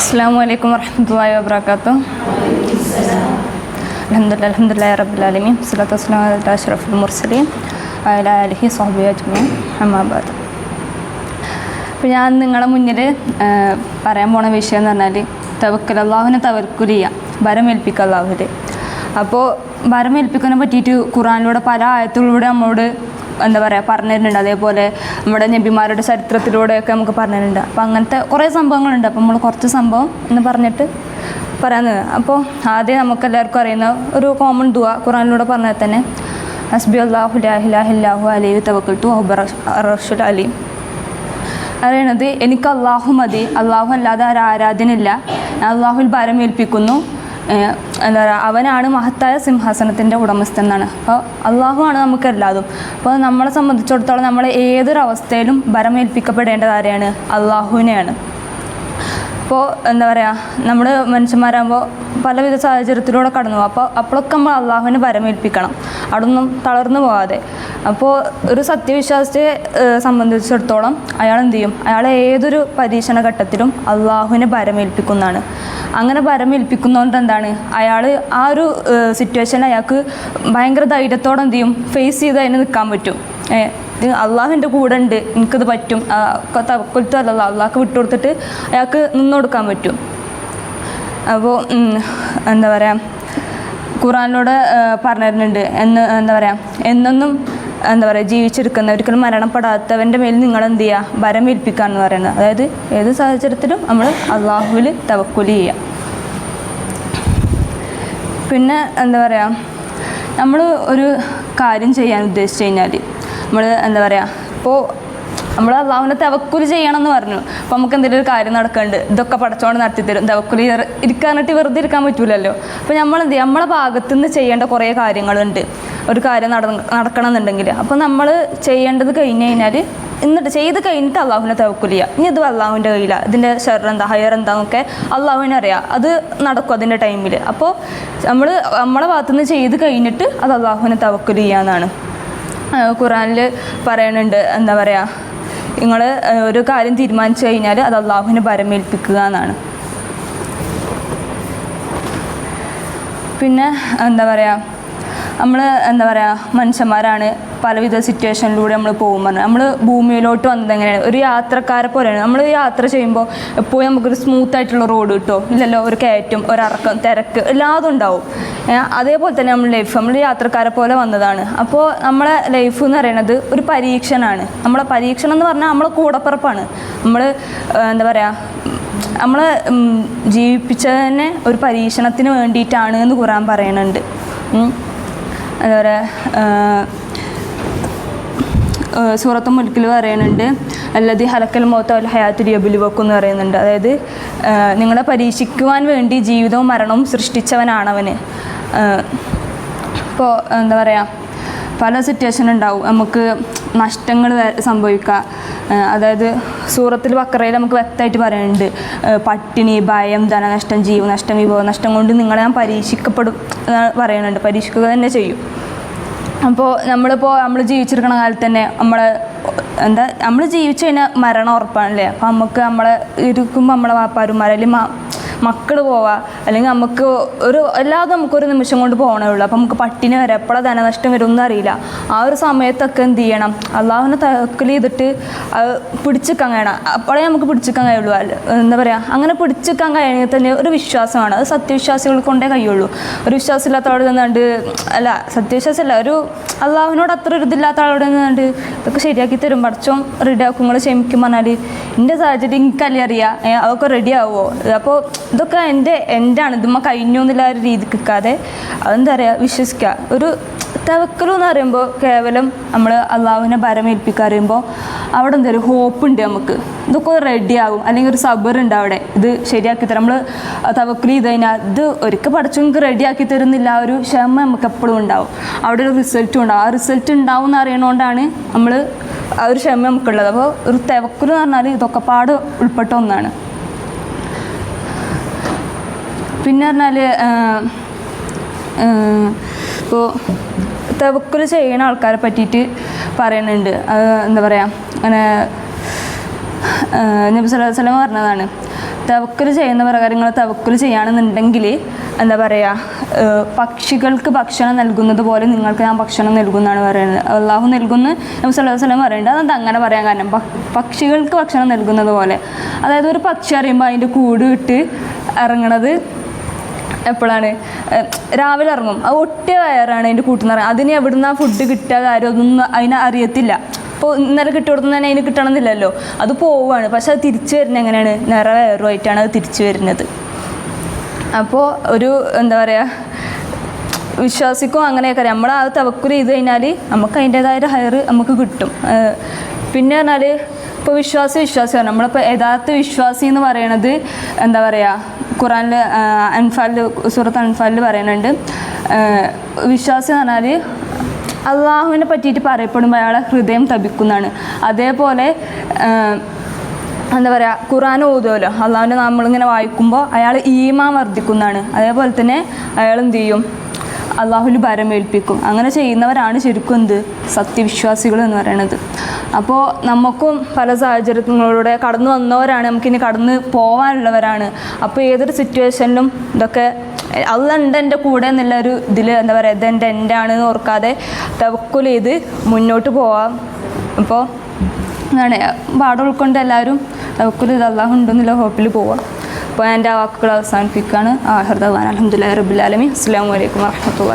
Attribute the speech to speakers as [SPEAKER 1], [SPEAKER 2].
[SPEAKER 1] അസ്സാം വലൈക്കും വർഹമത്തല്ലാഹി വാബർക്കാത്തു അലഹമുല്ല അലഹമുല്ലാ റബ്ബുലാലമീൻ സ്വലാത്തു വസ്സലാം അഷ്റഫുൽ മുർസലീൻ അല അലഹി സഹബി അജ്മീൻ അഹമ്മദ് അപ്പോൾ ഞാൻ നിങ്ങളുടെ മുന്നിൽ പറയാൻ പോണ വിഷയം എന്ന് പറഞ്ഞാൽ തവക്കൽ അള്ളാഹുവിനെ ചെയ്യുക ഭരമേൽപ്പിക്കുക അള്ളാഹുവിൽ അപ്പോൾ ഭരമേൽപ്പിക്കുന്നതിനെ പറ്റിയിട്ട് ഖുറാനിലൂടെ പല ആയത്തുകളിലൂടെ നമ്മളോട് എന്താ പറയുക പറഞ്ഞു തരുന്നുണ്ട് അതേപോലെ നമ്മുടെ നബിമാരുടെ ചരിത്രത്തിലൂടെയൊക്കെ നമുക്ക് പറഞ്ഞു തരുന്നുണ്ട് അപ്പോൾ അങ്ങനത്തെ കുറേ സംഭവങ്ങളുണ്ട്. അപ്പോൾ നമ്മൾ കുറച്ച് സംഭവം എന്ന് പറഞ്ഞിട്ട് പറയാമെന്ന് അപ്പോൾ ആദ്യം നമുക്ക് എല്ലാവർക്കും അറിയുന്ന ഒരു കോമൺ ദുവ ഖുറാനിലൂടെ പറഞ്ഞാൽ തന്നെ ഹസ്ബി അള്ളാഹു ലാഹിലാഹില്ലാഹു അലൈഹി തവക്കിട്ടു അബർ റഷുൽ അലി. അറിയണത് എനിക്ക് അള്ളാഹു മതി. അള്ളാഹു അല്ലാതെ ആരാധനയില്ല. അള്ളാഹുൽ ഭാരം ഏൽപ്പിക്കുന്നു എന്താ പറയുക അവനാണ് മഹത്തായ സിംഹാസനത്തിന്റെ ഉടമസ്ഥൻ എന്നാണ്. അപ്പോൾ അള്ളാഹുവാണ് നമുക്ക് എല്ലാതും. അപ്പോൾ നമ്മളെ സംബന്ധിച്ചിടത്തോളം നമ്മൾ ഏതൊരവസ്ഥയിലും ഭരമേൽപ്പിക്കപ്പെടേണ്ടത് ആരെയാണ്? അള്ളാഹുവിനെയാണ്. അപ്പോൾ എന്താ പറയുക നമ്മൾ മനുഷ്യന്മാരാകുമ്പോൾ പലവിധ സാഹചര്യത്തിലൂടെ കടന്നു പോകും. അപ്പോൾ അപ്പോഴൊക്കെ നമ്മൾ അള്ളാഹുവിനെ പരമേൽപ്പിക്കണം അവിടൊന്നും തളർന്നു പോകാതെ. അപ്പോൾ ഒരു സത്യവിശ്വാസത്തെ സംബന്ധിച്ചിടത്തോളം അയാൾ എന്ത് ചെയ്യും? അയാൾ ഏതൊരു പരീക്ഷണ ഘട്ടത്തിലും അള്ളാഹുവിനെ പരമേൽപ്പിക്കുന്നതാണ് അങ്ങനെ പരമേൽപ്പിക്കുന്നതുകൊണ്ട് എന്താണ്? അയാൾ ആ ഒരു സിറ്റുവേഷൻ അയാൾക്ക് ഭയങ്കര ധൈര്യത്തോടെ എന്ത് ചെയ്യും? ഫേസ് ചെയ്ത് അതിനെ നിൽക്കാൻ പറ്റും. ഇത് അള്ളാഹുവിന്റെ കൂടെ ഉണ്ട്. എനിക്കത് പറ്റും. തവക്കൊലത്തല്ല അള്ളാഹ്ക്ക് വിട്ടുകൊടുത്തിട്ട് അയാൾക്ക് നിന്ന് കൊടുക്കാൻ പറ്റും. അപ്പോൾ എന്താ പറയുക ഖുറാനിലൂടെ പറഞ്ഞു തരുന്നുണ്ട് എന്ന് എന്താ പറയുക എന്നൊന്നും എന്താ പറയുക ജീവിച്ചെടുക്കുന്ന ഒരിക്കലും മരണപ്പെടാത്തവന്റെ മേൽ നിങ്ങൾ എന്ത് ചെയ്യുക ഭരം ഏൽപ്പിക്കുക എന്ന് പറയുന്നത്. അതായത് ഏത് സാഹചര്യത്തിലും നമ്മൾ അള്ളാഹുവിൽ തവക്കുലി ചെയ്യുക പിന്നെ എന്താ പറയുക നമ്മൾ ഒരു കാര്യം ചെയ്യാൻ ഉദ്ദേശിച്ചു കഴിഞ്ഞാൽ നമ്മൾ എന്താ പറയുക ഇപ്പോൾ നമ്മൾ അള്ളാഹുവിനെ തവക്കുലി ചെയ്യണം എന്ന് പറഞ്ഞു. അപ്പോൾ നമുക്ക് എന്തെങ്കിലും ഒരു കാര്യം നടക്കുന്നുണ്ട് ഇതൊക്കെ പടച്ചോണ്ട് നടത്തി തരും. തവക്കുൽ ഇരിക്കാനായിട്ട് വെറുതെ ഇരിക്കാൻ പറ്റൂലല്ലോ. അപ്പോൾ നമ്മൾ എന്ത് നമ്മളെ ഭാഗത്തുനിന്ന് ചെയ്യേണ്ട കുറേ കാര്യങ്ങളുണ്ട്. ഒരു കാര്യം നട നടക്കണം എന്നുണ്ടെങ്കിൽ അപ്പോൾ നമ്മൾ ചെയ്യേണ്ടത് കഴിഞ്ഞ് കഴിഞ്ഞാൽ എന്നിട്ട് ചെയ്ത് കഴിഞ്ഞിട്ട് അള്ളാഹുവിനെ തവക്കുൽ ഇനി ഇത് അള്ളാഹുവിന്റെ കയ്യിലാണ് ഇതിന്റെ ഷെർ എന്താ ഹയർ എന്താന്നൊക്കെ അള്ളാഹുവിനെ അറിയാം. അത് നടക്കും അതിന്റെ ടൈമിൽ അപ്പോൾ നമ്മൾ നമ്മളെ ഭാഗത്തുനിന്ന് ചെയ്ത് കഴിഞ്ഞിട്ട് അത് അള്ളാഹുവിനെ തവക്കുൽ ചെയ്യാന്നാണ് ഖുറാനിൽ പറയണുണ്ട് എന്താ പറയുക നിങ്ങൾ ഒരു കാര്യം തീരുമാനിച്ചു കഴിഞ്ഞാൽ അത് അള്ളാഹുവിനെ പരമേൽപ്പിക്കുക എന്നാണ്. പിന്നെ എന്താ പറയുക നമ്മൾ എന്താ പറയുക മനുഷ്യന്മാരാണ് പലവിധ സിറ്റുവേഷനിലൂടെ നമ്മൾ പോകും പറഞ്ഞാൽ നമ്മൾ ഭൂമിയിലോട്ട് വന്നത് എങ്ങനെയാണ്? ഒരു യാത്രക്കാരെ പോലെയാണ്. നമ്മൾ യാത്ര ചെയ്യുമ്പോൾ എപ്പോഴും നമുക്കൊരു സ്മൂത്ത് ആയിട്ടുള്ള റോഡ് കിട്ടുമോ ഇല്ലല്ലോ ഒരു കയറ്റം ഒരറക്കം തിരക്ക് എല്ലാതും ഉണ്ടാവും. അതേപോലെ തന്നെ നമ്മൾ ലൈഫ് നമ്മൾ യാത്രക്കാരെ പോലെ വന്നതാണ്. അപ്പോൾ നമ്മളെ ലൈഫ് എന്ന് പറയുന്നത് ഒരു പരീക്ഷണമാണ് നമ്മളെ പരീക്ഷണം എന്ന് പറഞ്ഞാൽ നമ്മളെ കൂടപ്പിറപ്പാണ്. നമ്മൾ എന്താ പറയുക നമ്മൾ ജീവിപ്പിച്ചത് തന്നെ ഒരു പരീക്ഷണത്തിന് വേണ്ടിയിട്ടാണ് എന്ന് ഖുറാൻ പറയുന്നുണ്ട്. എന്താ പറയുക സൂറത്ത് മുൽക്കിൽ പറയുന്നുണ്ട് അല്ലതി ഹലക്കൽ മോത്ത അൽ ഹയാത്തു യബുലുവക്കും എന്ന് പറയുന്നുണ്ട്. അതായത് നിങ്ങളെ പരീക്ഷിക്കുവാൻ വേണ്ടി ജീവിതവും മരണവും സൃഷ്ടിച്ചവനാണവന്. ഇപ്പോൾ എന്താ പറയുക പല സിറ്റുവേഷൻ ഉണ്ടാവും. നമുക്ക് നഷ്ടങ്ങൾ സംഭവിക്കുക അതായത് സൂറത്തിൽ ബക്കറയിൽ നമുക്ക് വ്യക്തമായിട്ട് പറയുന്നുണ്ട് പട്ടിണി ഭയം ധനനഷ്ടം ജീവനഷ്ടം വിഭവനഷ്ടം കൊണ്ട് നിങ്ങളെ ഞാൻ പരീക്ഷിക്കപ്പെടും പറയുന്നുണ്ട്. പരീക്ഷിക്കുക തന്നെ ചെയ്യും. അപ്പോൾ നമ്മളിപ്പോൾ നമ്മൾ ജീവിച്ചിരിക്കുന്ന കാലത്ത് തന്നെ നമ്മളെ എന്താ നമ്മൾ ജീവിച്ചു കഴിഞ്ഞാൽ മരണം ഉറപ്പാണല്ലേ? അപ്പോൾ നമുക്ക് നമ്മളെ ഇരിക്കുമ്പോൾ നമ്മളെ വാപ്പാരുമാർ അല്ലെങ്കിൽ മക്കൾ പോവാ. അല്ലെങ്കിൽ നമുക്ക് ഒരു എല്ലാതും നമുക്കൊരു നിമിഷം കൊണ്ട് പോകണേ ഉള്ളൂ. അപ്പം നമുക്ക് പട്ടിണി വരെ എപ്പോഴാണ് ധനനഷ്ടം വരും ഒന്നും അറിയില്ല. ആ ഒരു സമയത്തൊക്കെ എന്ത് ചെയ്യണം? അള്ളാഹുവിനെ തക്കൽ ചെയ്തിട്ട് പിടിച്ചിക്കാൻ കഴിയണം. അപ്പോഴേ നമുക്ക് പിടിച്ചിക്കാൻ കഴിയുള്ളൂ. എന്താ പറയുക അങ്ങനെ പിടിച്ചിക്കാൻ കഴിയണമെങ്കിൽ തന്നെ ഒരു വിശ്വാസമാണ്. അത് സത്യവിശ്വാസികൾ കൊണ്ടേ കഴിയുള്ളൂ. ഒരു വിശ്വാസമില്ലാത്ത അവിടെ നിന്നുകൊണ്ട് അല്ല സത്യവിശ്വാസം അല്ല ഒരു അള്ളാഹുവിനോട് അത്ര ഒരു ഇതില്ലാത്ത ആളോട് നിന്നുകൊണ്ട് ഇതൊക്കെ ശരിയാക്കി തരും. പഠിച്ചും റെഡി ആക്കും. നിങ്ങൾ ക്ഷമിക്കും പറഞ്ഞാൽ എന്റെ സാഹചര്യം എനിക്കല്ലേ അറിയാം. അതൊക്കെ റെഡി ആവുമോ അപ്പോൾ ഇതൊക്കെ എന്റെ എന്റെ ആണ് ഇതുമ്മ കഴിഞ്ഞു എന്നുള്ള ഒരു രീതിക്ക് നിൽക്കാതെ അതെന്താ പറയുക വിശ്വസിക്കുക. ഒരു തവക്കലു എന്ന് പറയുമ്പോൾ കേവലം നമ്മൾ അള്ളാഹുവിനെ ഭരമേൽപ്പിക്കുക അറിയുമ്പോൾ അവിടെ എന്താ ഒരു ഹോപ്പ് ഉണ്ട് നമുക്ക്. ഇതൊക്കെ റെഡി ആകും. അല്ലെങ്കിൽ ഒരു സബർ ഉണ്ട് അവിടെ. ഇത് ശരിയാക്കി തരാം. നമ്മൾ തവക്കൽ ചെയ്ത് കഴിഞ്ഞാൽ ഇത് ഒരിക്കൽ പഠിച്ചു നമുക്ക് റെഡിയാക്കി തരുന്നില്ല. ആ ഒരു ക്ഷമ നമുക്ക് എപ്പോഴും ഉണ്ടാവും. അവിടെ ഒരു റിസൾട്ടും ഉണ്ടാവും ആ റിസൾട്ട് ഉണ്ടാവും എന്ന് അറിയണോണ്ടാണ് നമ്മൾ ആ ഒരു ക്ഷമ നമുക്കുള്ളത്. അപ്പോൾ ഒരു തവക്കൽ എന്ന് പറഞ്ഞാൽ ഇതൊക്കെ പാട് ഉൾപ്പെട്ട ഒന്നാണ്. പിന്നെ പറഞ്ഞാൽ ഇപ്പോൾ തവക്കുൽ ചെയ്യുന്ന ആൾക്കാരെ പറ്റിയിട്ട് പറയുന്നുണ്ട് എന്താ പറയുക അങ്ങനെ നബി പറഞ്ഞതാണ് തവക്കൽ ചെയ്യുന്ന പ്രകാരങ്ങൾ തവക്കുൽ ചെയ്യുകയാണെന്നുണ്ടെങ്കിൽ എന്താ പറയുക പക്ഷികൾക്ക് ഭക്ഷണം നൽകുന്നത് പോലെ നിങ്ങൾക്ക് ഞാൻ ഭക്ഷണം നൽകുന്നതാണ് പറയുന്നത്. അള്ളാഹു നൽകുന്ന നബി പറയുന്നുണ്ട് അതെന്താ അങ്ങനെ പറയാൻ കാരണം? പക്ഷികൾക്ക് ഭക്ഷണം നൽകുന്നത് പോലെ. അതായത് ഒരു പക്ഷി അറിയുമ്പോൾ അതിന്റെ കൂട് ഇട്ട് ഇറങ്ങണത് എപ്പോഴാണ്? രാവിലെ ഇറങ്ങും. അത് ഒട്ടിയ വയറാണ് അതിന്റെ കൂട്ടുന്ന അതിന് എവിടുന്ന് ഫുഡ് കിട്ടുക കാര്യമൊന്നും അതിനെ അറിയത്തില്ല. ഇപ്പോൾ ഇന്നലെ കിട്ടുകൊടുത്തുന്ന തന്നെ അതിന് കിട്ടണമെന്നില്ലല്ലോ. അത് പോവുകയാണ്. പക്ഷെ അത് തിരിച്ചു വരുന്നത് എങ്ങനെയാണ്? നിറ വയറുമായിട്ടാണ് അത് തിരിച്ചു വരുന്നത്. അപ്പോൾ ഒരു എന്താ പറയുക വിശ്വാസിക്കും അങ്ങനെയൊക്കെ നമ്മൾ ആ തവക്കുൽ ചെയ്ത് കഴിഞ്ഞാൽ നമുക്ക് അതിന്റേതായ ഹയർ നമുക്ക് കിട്ടും. പിന്നെ പറഞ്ഞാൽ ഇപ്പോൾ വിശ്വാസി വിശ്വാസിയാണ് നമ്മളിപ്പോൾ യഥാർത്ഥ വിശ്വാസി എന്ന് പറയണത് എന്താ പറയുക ഖുറാനിൽ അൻഫാലിൽ സൂറത്ത് അൻഫാലിൽ പറയുന്നുണ്ട് വിശ്വാസി എന്ന് പറഞ്ഞാൽ അള്ളാഹുവിനെ പറ്റിയിട്ട് പറയപ്പെടുമ്പോൾ അയാളെ ഹൃദയം തപിക്കുന്നതാണ്. അതേപോലെ എന്താ പറയുക ഖുറാൻ ഓതുമല്ലോ അള്ളാഹുവിന്റെ നമ്മളിങ്ങനെ വായിക്കുമ്പോൾ അയാൾ ഈമാം വർദ്ധിക്കുന്നതാണ്. അതേപോലെ തന്നെ അയാൾ എന്ത് ചെയ്യും? അള്ളാഹുൽ ഭരമേൽപ്പിക്കും. അങ്ങനെ ചെയ്യുന്നവരാണ് ശരിക്കും എന്ത്? സത്യവിശ്വാസികൾ എന്ന് പറയുന്നത് അപ്പോൾ നമുക്കും പല സാഹചര്യങ്ങളിലൂടെ കടന്നു വന്നവരാണ് നമുക്കിനി കടന്ന് പോകാനുള്ളവരാണ് അപ്പോൾ ഏതൊരു സിറ്റുവേഷനിലും ഇതൊക്കെ അതുണ്ട് എന്റെ കൂടെ എന്നുള്ള ഒരു ഇതിൽ എന്താ പറയുക ഇത് എന്റെ എന്റെ ആണെന്ന് ഓർക്കാതെ തവക്കുൽ ചെയ്ത് മുന്നോട്ട് പോവാം. അപ്പോൾ എന്താണ് പാടം ഉൾക്കൊണ്ട് എല്ലാവരും തവക്കുൽ ഇത് ഉണ്ടെന്നുള്ള ഹോപ്പിൽ പോവാം. അപ്പോൾ എന്റെ വാക്കുകൾ അവസാനിപ്പിക്കുകയാണ്. ആഹർദാൻ അലഹമുല്ലാ റബുലാലമി അസ്സാം വലൈക്കും വാഹമത്തുള്ള